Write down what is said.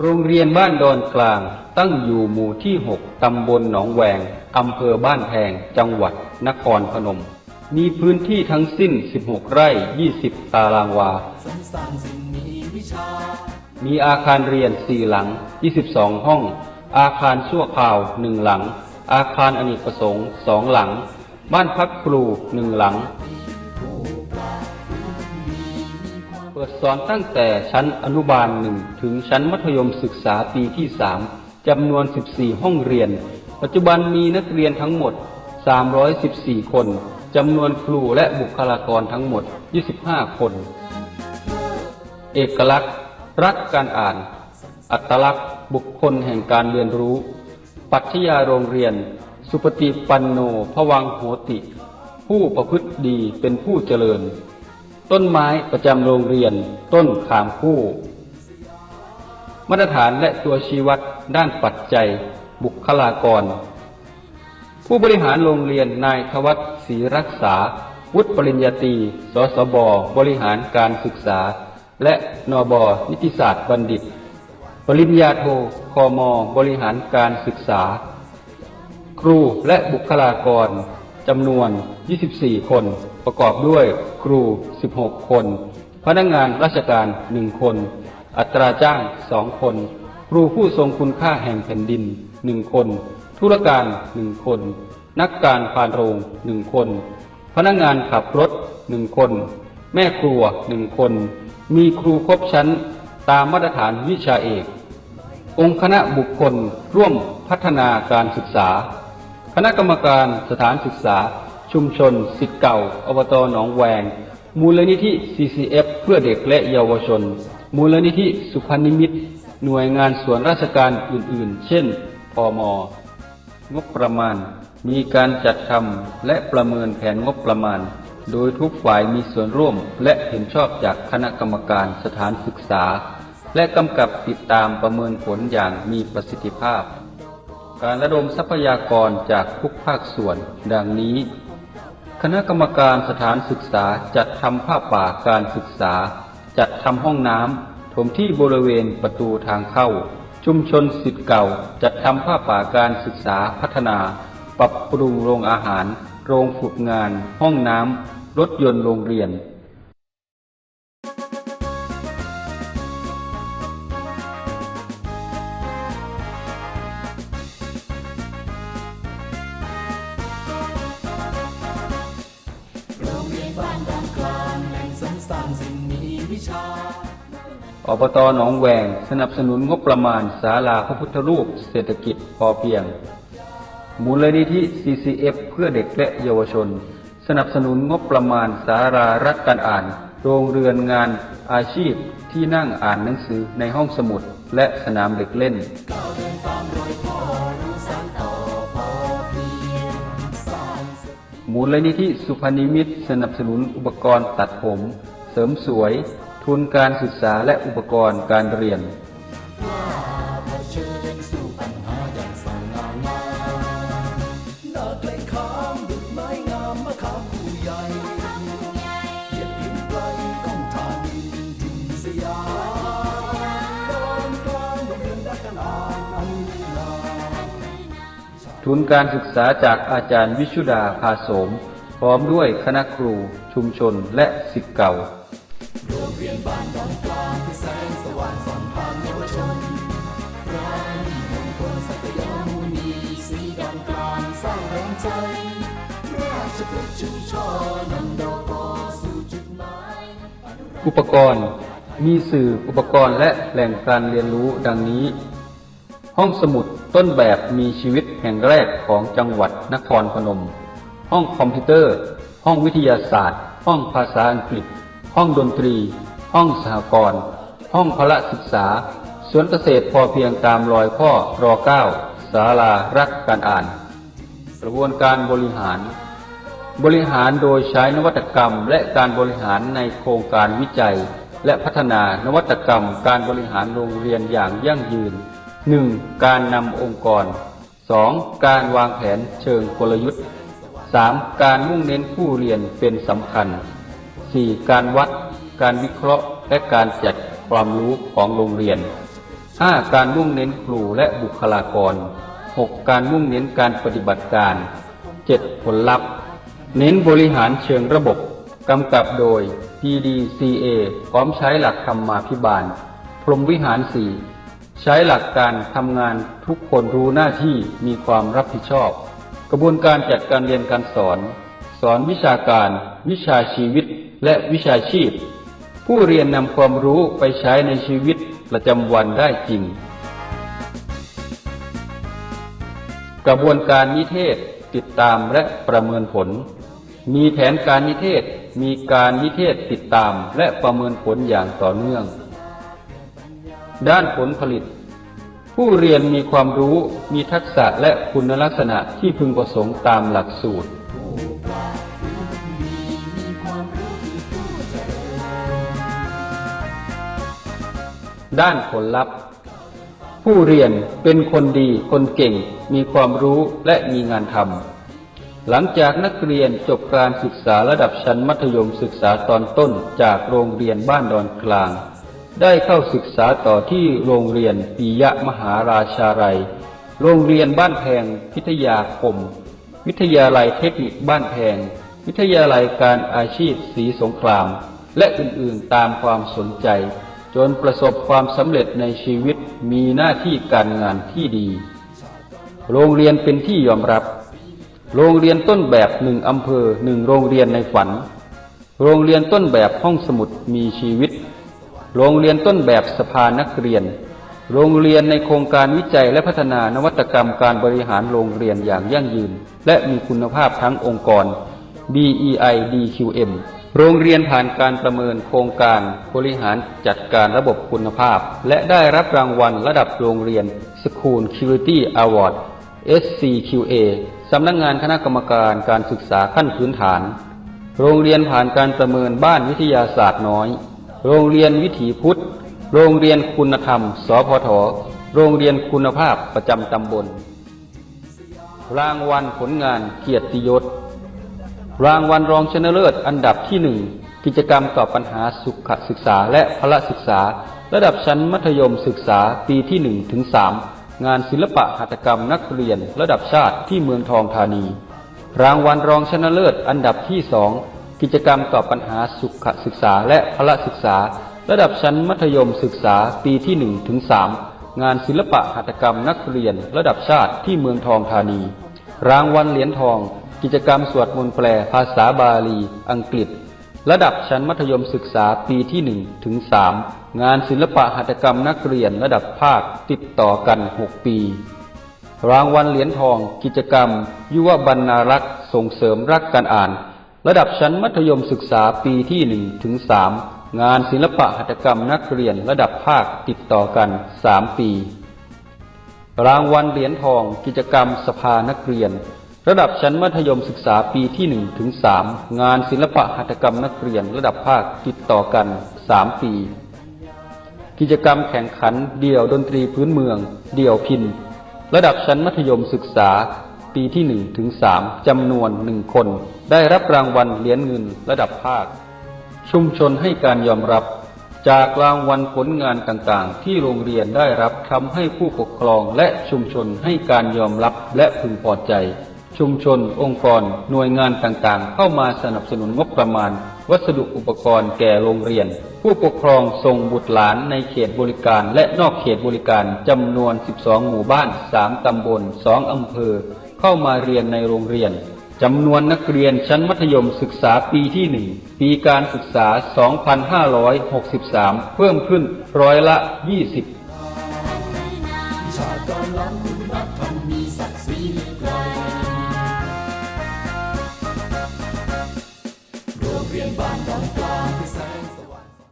โรงเรียนบ้านดอนกลาง ตั้งอยู่หมู่ที่ 6 ตำบลหนองแวง อำเภอบ้านแพง จังหวัดนครพนม มีพื้นที่ทั้งสิ้น 16 ไร่ 20 ตารางวา มีอาคารเรียน 4 หลัง 22 ห้อง อาคารชั่วคราว 1 หลัง อาคารอเนกประสงค์ 2 หลัง บ้านพักครู 1 หลัง ดสอนตั้งแต่ชั้นอนุบาลหนึ่งถึงชั้นมัธยมศึกษาปีที่3จำนวน 14 ห้องเรียน ปัจจุบันมีนักเรียนทั้งหมด 314 คน จำนวนครูและบุคลากรทั้งหมด 25 คน เอกลักษณ์ รักการอ่าน อัตลักษณ์บุคคลแห่งการเรียนรู้ปรัชญาโรงเรียน สุปฏิปันโน พวังโหติ ผู้ประพฤติดีเป็นผู้เจริญ ต้นไม้ประจำโรงเรียน ต้นขามคู่ มาตรฐานและตัวชี้วัดด้านปัจจัย บุคลากร ผู้บริหารโรงเรียนนายทวัฒน์ศรีรักษา วุฒิปริญญาตรีสสบ บริหารการศึกษา และนบนิติศาสตร์บัณฑิต ปริญญาโทคอมบริหารการศึกษา ครูและบุคลากรจำนวน 24 คนประกอบด้วย ครู 16 คน พนักงานราชการ 1 คน อัตราจ้าง 2 คน ครูผู้ทรงคุณค่าแห่งแผ่นดิน 1 คน ธุรการ 1 คน นักการพานโรง 1 คน พนักงานขับรถ 1 คน แม่ครัว 1 คน มีครูครบชั้นตามมาตรฐานวิชาเอก องค์คณะบุคคลร่วมพัฒนาการศึกษา คณะกรรมการสถานศึกษา ชุมชนสิทธิ์เก่า อบตหนองแวง มูลนิธิ CCF เพื่อเด็กและเยาวชน มูลนิธิสุพรรณนิมิตรหน่วยงานส่วนราชการอื่นๆ เช่นพมงบประมาณ มีการจัดทำและประเมินแผนงบประมาณ โดยทุกฝ่ายมีส่วนร่วมและเห็นชอบจากคณะกรรมการสถานศึกษา และกำกับติดตามประเมินผลอย่างมีประสิทธิภาพ การระดมทรัพยากรจากทุกภาคส่วน ดังนี้ คณะกรรมการสถานศึกษาจัดทำผ้าป่าการศึกษา จัดทำห้องน้ำถมที่บริเวณประตูทางเข้า ชุมชนสิทธิ์เก่า จัดทำผ้าป่าการศึกษาพัฒนา ปรับปรุงโรงอาหาร โรงฝึกงาน ห้องน้ำรถยนต์โรงเรียน อบตหนองแหวงสนับสนุนงบประมาณศาลาพระพุทธรูป เศรษฐกิจพอเพียง มูลนิธิ CCF เพื่อเด็กและเยาวชน สนับสนุนงบประมาณสารารักการอ่าน โรงเรือนงานอาชีพที่นั่งอ่านหนังสือในห้องสมุดและสนามเด็กเล่น มูลนิธิสุพรรณนิมิตรสนับสนุนอุปกรณ์ตัดผม เสริมสวย ทุนการศึกษาและอุปกรณ์การเรียน ทุนการศึกษาจากอาจารย์วิชุดาภาโสม พร้อมด้วยคณะครูชุมชนและสิทธิ์เก่า อุปกรณ์มีสื่ออุปกรณ์และแหล่งการเรียนรู้ดังนี้ ห้องสมุดต้นแบบมีชีวิตแห่งแรกของจังหวัดนครพนม ห้องคอมพิวเตอร์ ห้องวิทยาศาสตร์ ห้องภาษาอังกฤษ ห้องดนตรี ห้องสหกรณ์ห้องพละศึกษา สวนเกษตรพอเพียงตามรอยพ่อรอเก้าศาลารักการอ่าน กระบวนการบริหาร บริหารโดยใช้นวัตกรรม และการบริหารในโครงการวิจัย และพัฒนานวัตกรรม การบริหารโรงเรียนอย่างยั่งยืน 1. การนำองค์กร 2. การวางแผนเชิงกลยุทธ์ 3. การมุ่งเน้นผู้เรียนเป็นสำคัญ 4. การวัด การวิเคราะห์และการจัดความรู้ของโรงเรียน 5. การมุ่งเน้นครูและบุคลากร 6. การมุ่งเน้นการปฏิบัติการ 7. ผลลัพธ์ เน้นบริหารเชิงระบบ กำกับโดย PDCA พร้อมใช้หลักธรรมาภิบาล พรหมวิหาร 4 ใช้หลักการทำงานทุกคนรู้หน้าที่มีความรับผิดชอบ กระบวนการจัดการเรียนการสอน สอนวิชาการ วิชาชีวิต และวิชาชีพ ผู้เรียนนำความรู้ไปใช้ในชีวิตประจำวันได้จริง กระบวนการนิเทศติดตามและประเมินผล มีแผนการนิเทศมีการนิเทศติดตามและประเมินผลอย่างต่อเนื่อง ด้านผลผลิต ผู้เรียนมีความรู้มีทักษะและคุณลักษณะที่พึงประสงค์ตามหลักสูตร ด้านผลลัพธ์ ผู้เรียนเป็นคนดีคนเก่ง มีความรู้และมีงานทำหลังจากนักเรียนจบการศึกษาระดับชั้นมัธยมศึกษาตอนต้นจากโรงเรียนบ้านดอนกลาง ได้เข้าศึกษาต่อที่โรงเรียนปิยะมหาราชาลัย โรงเรียนบ้านแพงพิทยาคม วิทยาลัยเทคนิคบ้านแพง วิทยาลัยการอาชีพศรีสงคราม และอื่นๆตามความสนใจ จนประสบความสำเร็จในชีวิตมีหน้าที่การงานที่ดี โรงเรียนเป็นที่ยอมรับ โรงเรียนต้นแบบหนึ่งอำเภอหนึ่งโรงเรียนในฝัน โรงเรียนต้นแบบห้องสมุดมีชีวิต โรงเรียนต้นแบบสภานักเรียน โรงเรียนในโครงการวิจัยและพัฒนานวัตกรรมการบริหารโรงเรียนอย่างยั่งยืน และมีคุณภาพทั้งองค์กร BEI DQM โรงเรียนผ่านการประเมินโครงการบริหารจัดการระบบคุณภาพ และได้รับรางวัลระดับโรงเรียน School Quality Award SCQA สำนักงานคณะกรรมการการศึกษาขั้นพื้นฐาน โรงเรียนผ่านการประเมินบ้านวิทยาศาสตร์น้อย โรงเรียนวิถีพุทธ โรงเรียนคุณธรรม สพท โรงเรียนคุณภาพประจำตำบล รางวัลผลงานเกียรติยศ รางวัลรองชนะเลิศอันดับที่หนึ่งกิจกรรมตอบปัญหาสุขศึกษาและพละศึกษา ระดับชั้นมัธยมศึกษาปีที่หนึ่งถึงสามงานศิลปะหัตถกรรมนักเรียนระดับชาติที่เมืองทองธานี รางวัลรองชนะเลิศอันดับที่สองกิจกรรมตอบปัญหาสุขศึกษาและพละศึกษา ระดับชั้นมัธยมศึกษาปีที่หนึ่งถึงสามงานศิลปะหัตถกรรมนักเรียนระดับชาติที่เมืองทองธานี รางวัลเหรียญทอง กิจกรรมสวดมนต์แปลภาษาบาลี อังกฤษ ระดับชั้นมัธยมศึกษาปีที่หนึ่งถึงสามงานศิลปะหัตถกรรมนักเรียนระดับภาคติดต่อกัน 6 ปี รางวัลเหรียญทอง กิจกรรม ยุวบรรณารักษ์ส่งเสริมรักการอ่าน ระดับชั้นมัธยมศึกษาปีที่หนึ่งถึงสามงานศิลปะหัตถกรรมนักเรียนระดับภาคติดต่อกัน 3 ปี รางวัลเหรียญทอง กิจกรรมสภานักเรียน ระดับชั้นมัธยมศึกษาปีที่1ถึง3งานศิลปะหัตถกรรมนักเรียนระดับภาคติดต่อกัน 3 ปี กิจกรรมแข่งขันเดี่ยวดนตรีพื้นเมือง เดี่ยวพิน ระดับชั้นมัธยมศึกษาปีที่1ถึง3จำนวนหนึ่งคน ได้รับรางวัลเหรียญเงินระดับภาค ชุมชนให้การยอมรับจากรางวัลผลงานต่างๆ ที่โรงเรียนได้รับทำให้ผู้ปกครองและชุมชนให้การยอมรับและพึงพอใจ ชุมชน องค์กร หน่วยงานต่างๆ เข้ามาสนับสนุนงบประมาณ วัสดุอุปกรณ์แก่โรงเรียน ผู้ปกครองส่งบุตรหลานในเขตบริการ และนอกเขตบริการจำนวน 12 หมู่บ้าน 3 ตำบล 2 อำเภอ เข้ามาเรียนในโรงเรียนจำนวนนักเรียนชั้นมัธยมศึกษาปีที่ 1 ปีการศึกษา 2563 เพิ่มขึ้นร้อยละ 20